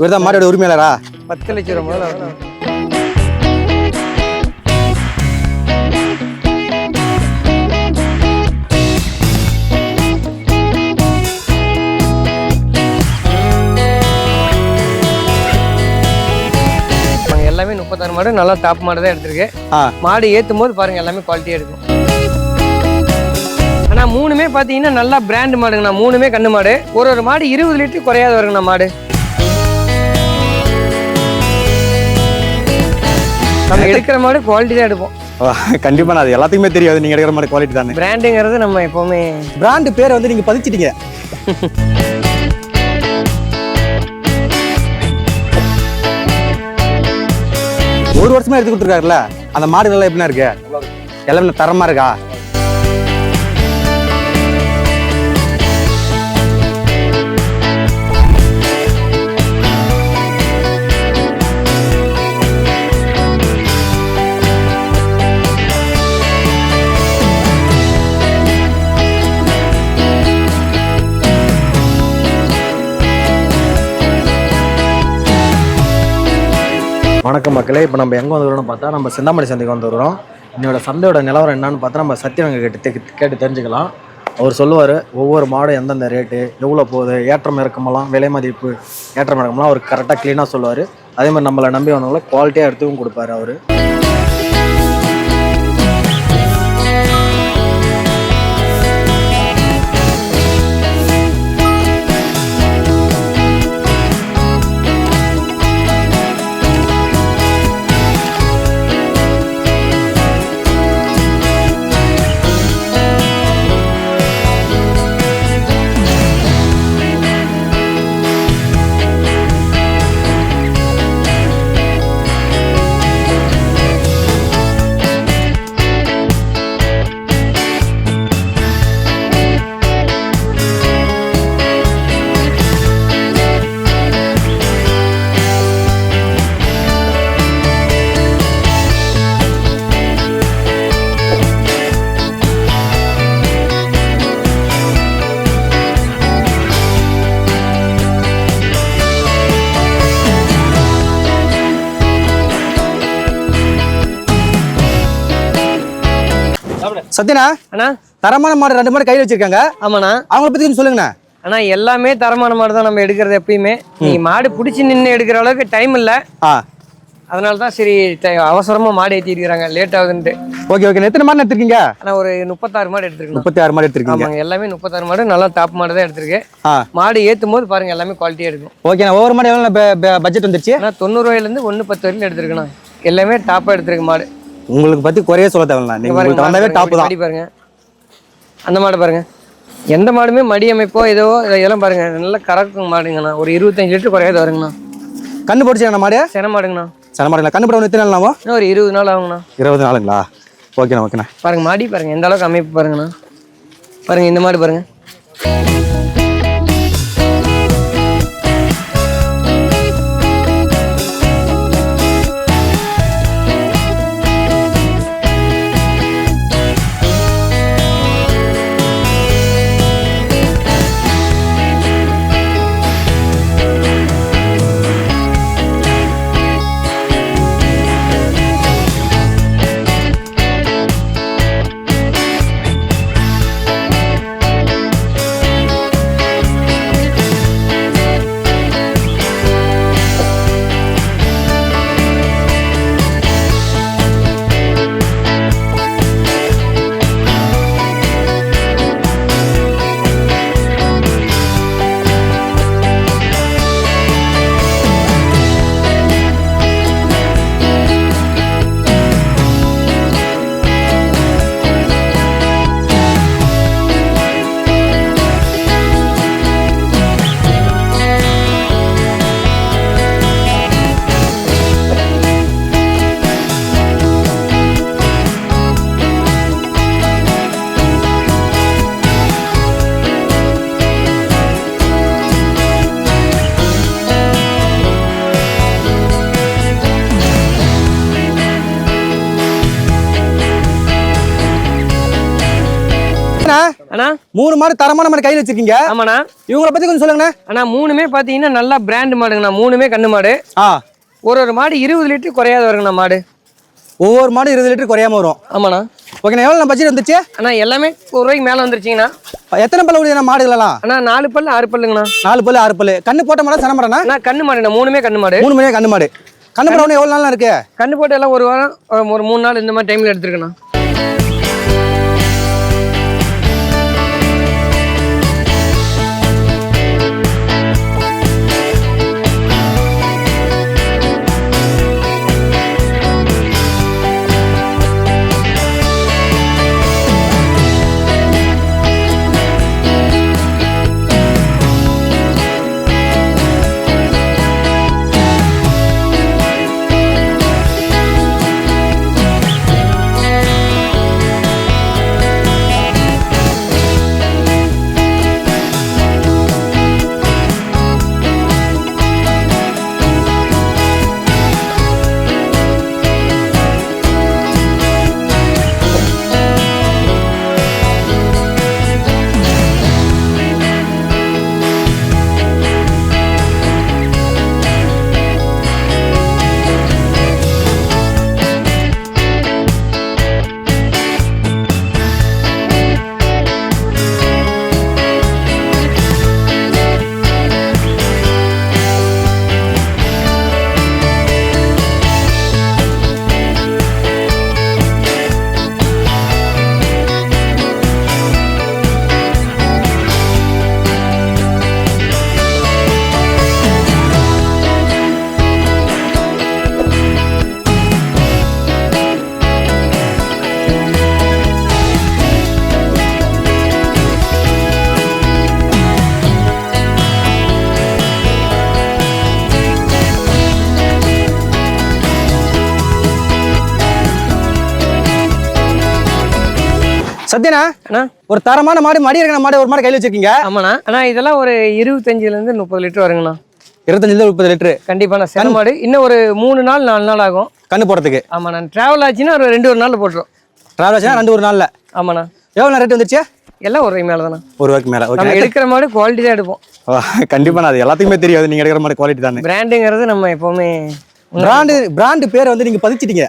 இவர் தான் மாடோட உரிமையாளரா? பத்து லட்சம் ரூபா முதல்ல எல்லாமே முப்பத்தாறு மாடு நல்லா டாப் மாடு தான் எடுத்திருக்கு. மாடு ஏற்றும் போது பாருங்க எல்லாமே குவாலிட்டியாக இருக்கும் ஆனா மூணுமே பார்த்தீங்கன்னா நல்லா பிராண்ட் மாடுங்கண்ணா. மூணுமே கண்ணு மாடு. ஒரு ஒரு மாடு இருபது லிட்டர் குறையாத வருங்கண்ணா மாடு. நம்ம எடுக்கிற மாடு குவாலிட்டி தான் எடுப்போம். கண்டிப்பா நான் அது எல்லாத்துக்குமே தெரியாது. நீங்க எடுக்கிற மாதிரி குவாலிட்டி தானே. பிராண்டுங்கிறது நம்ம எப்பவுமே பிராண்ட் பேரை வந்து நீங்க பதிச்சிட்டீங்க. ஒரு வருஷமா எடுத்து கொடுத்துருக்காருல்ல? அந்த மாடு நல்லா எப்படின்னா இருக்கு. எல்லாமே தரமா இருக்கா? வணக்கம் மக்களே. இப்போ நம்ம எங்கே வந்துருக்கோம்னு பார்த்தா நம்ம சிந்தாமணி சந்தைக்கு வந்துருக்கிறோம் என்னோட சந்தையோட நிலவரம் என்னன்னு பார்த்தா நம்ம சத்தியவங்க கேட்டு கேட்டு தெரிஞ்சுக்கலாம். அவர் சொல்லுவார் ஒவ்வொரு மாடும் எந்தெந்த ரேட்டு எவ்வளோ போகுது ஏற்றம் இறக்கமெல்லாம் விலை மதிப்பு ஏற்றம் இறக்கமெல்லாம் அவர் கரெக்டாக க்ளீனாக சொல்லுவார். அதே மாதிரி நம்மளை நம்பி வந்தவங்கள குவாலிட்டியாக எடுத்துக்கும் கொடுப்பாரு அவர். சத்யனா அண்ணா. தரமான மாடு ரெண்டு மாடு கையில் வச்சிருக்காங்க. ஆமாண்ணா. அவங்கள பத்தி கொஞ்சம் சொல்லுங்கண்ணா. ஆனா எல்லாமே தரமான மாடு தான் நம்ம எடுக்கிறது எப்பயுமே. நீ மாடு பிடிச்சி நின்று எடுக்கிற அளவுக்கு டைம் இல்லை. அதனால தான் சரி அவசரமா மாடு ஏற்றி இருக்கிறாங்க. லேட் ஆகுதுன்ட்டு. Okay okay. எத்தனை மாடு எடுத்திருக்கீங்க? ஆனா ஒரு முப்பத்தாறு மாடு எடுத்துருக்கணும். முப்பத்தி ஆறு மாடு எடுத்திருக்கீங்க. ஆமாங்க எல்லாமே முப்பத்தாறு மாடு. நல்லா டாப் மாடு தான் எடுத்திருக்கு. மாடு ஏற்றும் போது பாருங்க எல்லாமே குவாலிட்டியாக இருக்கும். ஓகேண்ணா ஒவ்வொரு மாடு எவ்வளோ பட்ஜெட் வந்துருச்சு? ஆனால் தொண்ணூறுவாயிலேருந்து ஒன்று பத்து வரைக்கும் எடுத்துருக்கண்ணா. எல்லாமே டாப்பாக எடுத்திருக்கு மாடு. உங்களுக்கு பத்தி குறைய சொல்ல தேவையில்ல. இங்க நீங்க பாருங்க, உங்களுக்கு வந்தாவே டாப் தான். பாருங்க. அந்த மாடு பாருங்க. எந்த மாடுமே மடி அமைப்போ ஏதோ இதெல்லாம் பாருங்க. நல்ல கறக்கும் மாடுங்கண்ணா. ஒரு இருபத்தஞ்சு லிட்டர் குறையாது வருங்கண்ணா. கண்ணு போட்டுச்சு மாடு? சென மாடுங்கண்ணா. சில மாடுங்களா? கண்ணு போட எத்தனை நாளாகும் இன்னும் ஒரு இருபது நாள் ஆகுங்கண்ணா. இருபது நாளுங்களா? ஓகேண்ணா ஓகேண்ணா. பாருங்க மாடி பாருங்க. எந்த அளவுக்கு அமைப்பு பாருங்கண்ணா. பாருங்க இந்த மாடு பாருங்க. அண்ணா. மூணு மாடு தரமான மாடு கையில் வச்சிருக்கீங்க. ஆமாண்ணா. இவங்கள பத்தி கொஞ்சம் சொல்லுங்கண்ணே. அண்ணா மூணுமே பார்த்தீங்கன்னா நல்லா பிராண்ட் மாடுங்கண்ணா. மூணுமே கண்ணு மாடு. ஆ. ஒரு ஒரு மாடு இருபது லிட்டர் குறையாத வருங்கண்ணா மாடு. ஒவ்வொரு மாடு இருபது லிட்டர் குறையாம வரும். ஆமாண்ணா. ஓகேண்ணா எவ்வளோ பட்ஜெட் வந்துச்சு? அண்ணா எல்லாமே ஒரு ரூபாய்க்கு மேலே வந்துருச்சிங்கண்ணா. எத்தனை பல்லு உடைய மாடுகளெல்லாம்? அண்ணா நாலு பல்லு ஆறு பல்லுங்கண்ணா. நாலு பல்லு ஆறு பல்லு. கண்ணு போட்ட மாடா சன மாடனா அண்ணா கண்ணு மாடுண்ணா மூணுமே கண்ணு மாடு. மூணு மணியா கண்ணு மாடு. கண்ணு போட எவ்வளோ நாள் இருக்கு? கண்ணு போட்டு எல்லாம் ஒரு வாரம் ஒரு- ஒரு மூணு நாள் இந்த மாதிரி டைமில் எடுத்துருக்கண்ணா. சத்யனா ஒரு தரமான மாடு மடி இருக்கிற மாடு ஒரு மாடு கையில் வச்சிருக்கீங்க? ஆமாண்ணா. அண்ணா இதெல்லாம் ஒரு இருபத்தஞ்சிலேருந்து முப்பது லிட்டர் வருங்கண்ணா. இருபத்தஞ்சில முப்பது லிட்டரு. கண்டிப்பாண்ணா சென மாடு. இன்னும் ஒரு மூணு நாள் நாலு நாள் ஆகும். கண்ணு போடுறதுக்கு. ஆமாண்ணா. ட்ராவல் ஆச்சுன்னா ஒரு ரெண்டு ஒரு நாளில் போட்டுரும். டிராவல் ஆச்சுன்னா ரெண்டு ஒரு நாளில். ஆமாண்ணா. எவ்வளோ ரேட் வந்துருச்சு? எல்லாம் ஒரு மேலே தானே ஒரு ரூபாய்க்கு மேலே. ஓகே எடுக்கிற மாடு குவாலிட்டி தான் எடுப்போம். கண்டிப்பாக அது எல்லாத்துக்குமே தெரியாது. நீங்கள் எடுக்கிற மாடு குவாலிட்டி தானே. பிராண்டுங்கிறது நம்ம எப்போவுமே பிராண்டு பிராண்டு பேரை வந்து நீங்கள் பதிச்சிட்டீங்க.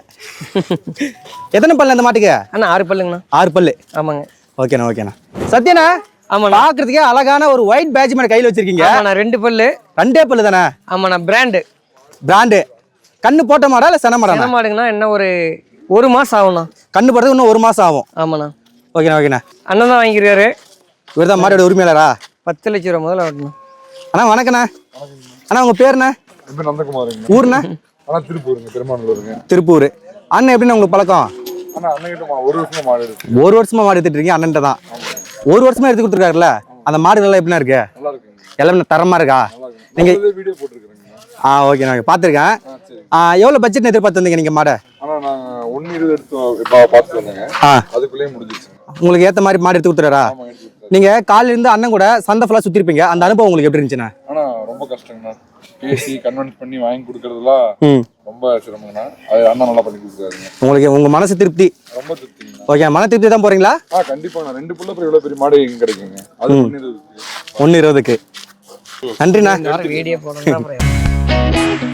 எத்தனை பல்லு அந்த மாட்டுக்கு? அண்ணா ஆறு பல்லுங்கண்ணா. ஆறு பல்லு. ஆமாங்க. ஓகேண்ணா ஓகேண்ணா. சத்யனா ஆமாண்ணா. பார்க்கறதுக்கே அழகான ஒரு ஒயிட் பேட்ச் மாடு கையில் வச்சிருக்கீங்க. ஆமாண்ணா ரெண்டு பல்லு. ரெண்டே பல்லு தானே? ஆமாண்ணா பிராண்டு. பிராண்டு. கண்ணு போட்ட மாடா இல்லை சென மாடா சென மாடுங்கன்னா என்ன ஒரு ஒரு மாதம் ஆகும்ண்ணா. கண்ணு போடுறதுக்கு இன்னும் ஒரு மாதம் ஆகும். ஆமாண்ணா. ஓகேண்ணா ஓகேண்ணா. அண்ணன் தான் வாங்கியிருக்காரு. இவர் தான் மாடோட உரிமையாளரா? பத்து லட்ச ரூபா முதல்ல வரணும் அண்ணா வணக்கண்ணா. அண்ணா உங்கள் பேருண்ணா ஊர்ண்ணா? ஆனா திருப்பூருங்க பெருமானூருங்க திருப்பூர். அண்ணன் எப்படிண்ணா உங்களுக்கு பழக்கம்? ஒரு வருஷமா மாடு இருக்கு. ஒரு வருஷமா மாடு எடுத்துட்டு இருக்கீங்க அண்ணன்ட்ட தான். ஒரு வருஷமா எடுத்து கொடுத்துருக்காருல்ல அந்த மாடுகள் எப்படிண்ணா இருக்கு? நல்லா இருக்குங்க எல்லாமே தரமா இருக்கா? நல்லா இருக்கு நீங்க- வீடியோ போட்டுருக்கேங்க ஆ ஓகேண்ணா பார்த்துருக்கேன். ஆ சரி. ஆ எவ்வளோ பட்ஜெட் எதிர்பார்த்து வந்தீங்க நீங்கள் மாடை? நான் இருபது எடுத்து வந்தேங்க ஆ. அதுக்குள்ளேயே உங்களுக்கு ஏற்ற மாதிரி மாடு எடுத்து கொடுத்துறாரா. நீங்கள் காலையில இருந்து அண்ணன் கூட சந்தை ஃபுல்லாக சுற்றிருப்பீங்க அந்த அனுபவம் உங்களுக்கு எப்படி இருந்துச்சுண்ணா? ரொம்ப கஷ்டங்கண்ணா. பேசி கன்வின்ஸ் பண்ணி வாங்கி கொடுக்கறதுலாம் ரொம்ப சிரமங்கண்ணா அது அண்ணா நல்லா பண்ணி கொடுக்குறாருங்க. உங்களுக்கு உங்கள் மனசு திருப்தி? ரொம்ப திருப்திங்கண்ணா. ஓகே மன திருப்தி தான் போகிறீங்களா ஆ கண்டிப்பா நான் ரெண்டு புள்ள இவ்வளவு பெரிய மாடு எங்க கிடைக்குங்க. அது ஒன்னு இருபதுக்கு. ஒன்று இருபதுக்கு. நன்றிண்ணா. வீடியோ போடணும்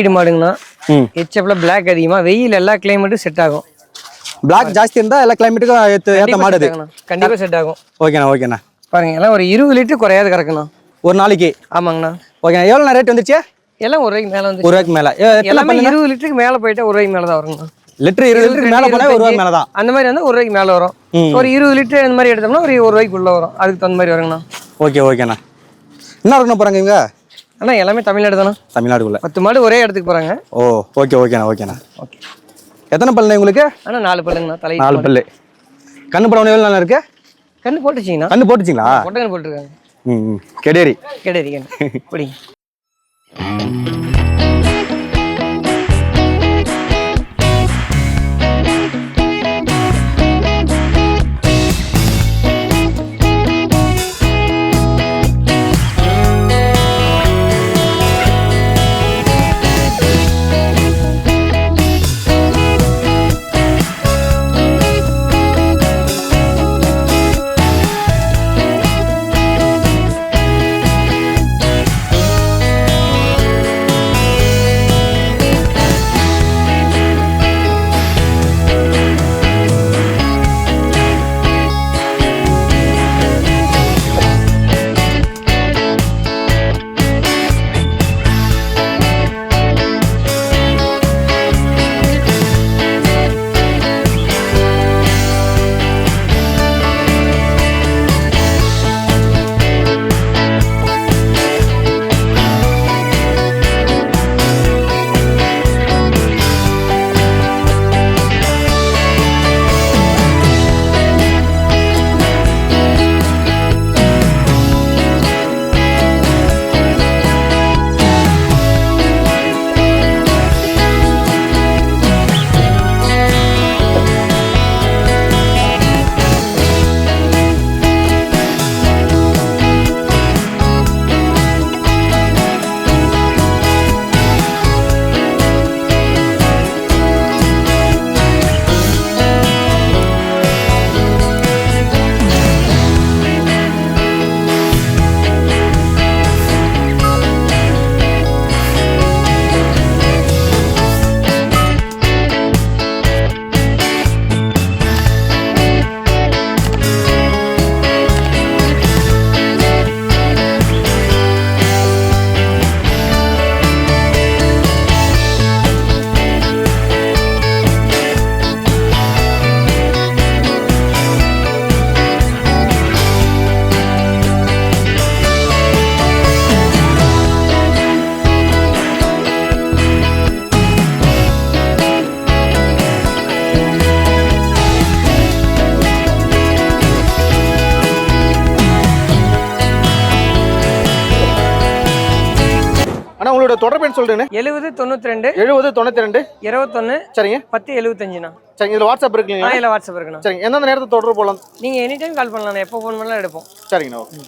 பிரீடு மாடுங்கண்ணா. ஹெச்எஃப்ல பிளாக் அதிகமாக வெயில் எல்லா கிளைமேட்டும் செட் ஆகும். பிளாக் ஜாஸ்தி இருந்தால் எல்லா கிளைமேட்டுக்கும் ஏற்ற ஏற்ற மாடு அது. கண்டிப்பாக செட் ஆகும். ஓகேண்ணா ஓகேண்ணா. பாருங்க எல்லாம் ஒரு இருபது லிட்டர் குறையாது கறக்குண்ணா. ஒரு நாளைக்கு? ஆமாங்கண்ணா. ஓகேண்ணா எவ்வளோ ரேட் வந்துச்சு? எல்லாம் ஒரு ரூபாய்க்கு மேலே வந்து ஒரு ரூபாய்க்கு மேலே. எல்லாமே இருபது லிட்டருக்கு மேலே போயிட்டா ஒரு ரூபாய்க்கு மேலே தான் வருங்கண்ணா. லிட்டர் இருபது லிட்டருக்கு மேலே போனால் ஒரு ரூபாய் மேலே தான் அந்த மாதிரி வந்து ஒரு ரூபாய்க்கு மேலே வரும். ஒரு இருபது லிட்டர் இந்த மாதிரி எடுத்தோம்னா ஒரு ஒரு ரூபாய்க்குள்ள வரும். அதுக்கு தகுந்த மாதிரி வருங்கண்ணா. ஓகே ஓகேண்ணா. என்ன இருக்கணும் போகிறாங்க இவங்க? அண்ணா எல்லாமே தமிழ்நாடு தானே தமிழ்நாடுக்குள்ளே. பத்து மாடு ஒரே இடத்துக்கு போகிறாங்க ஓ ஓகே ஓகேண்ணா ஓகேண்ணா ஓகே எத்தனை பல்லுண்ணா உங்களுக்கு ஆனால் நாலு பல்லுங்கண்ணா தலை நாலு பல்லு. கண்ணு படம் எவ்வளோ நல்லா இருக்கு? கண்ணு போட்டுச்சிங்கண்ணா. கண்ணு போட்டுச்சிங்களா? பொட்டை போட்டுருக்காங்க. ம் கெடேரி. கிடையாது கண்ணு. உங்களோட தொடர்பு எண் சொல்றேன்னு. எழுபது தொண்ணூற்றி ரெண்டு எழுபது தொண்ணூற்றி ரெண்டு இருபத்தொன்று சரிங்க. பத்து எழுபத்தஞ்சுண்ணா சரிங்க இதில் வாட்ஸ்அப் இருக்குங்களா இல்லை வாட்ஸ்அப் இருக்குண்ணா. சரிங்க எந்தெந்த நேரத்தில் தொடர்பு போகலாம் நீங்கள் எனி டைம் கால் பண்ணலாம் எப்போ ஃபோன் பண்ணலாம் எடுப்போம். சரிங்கண்ணா ஓகே.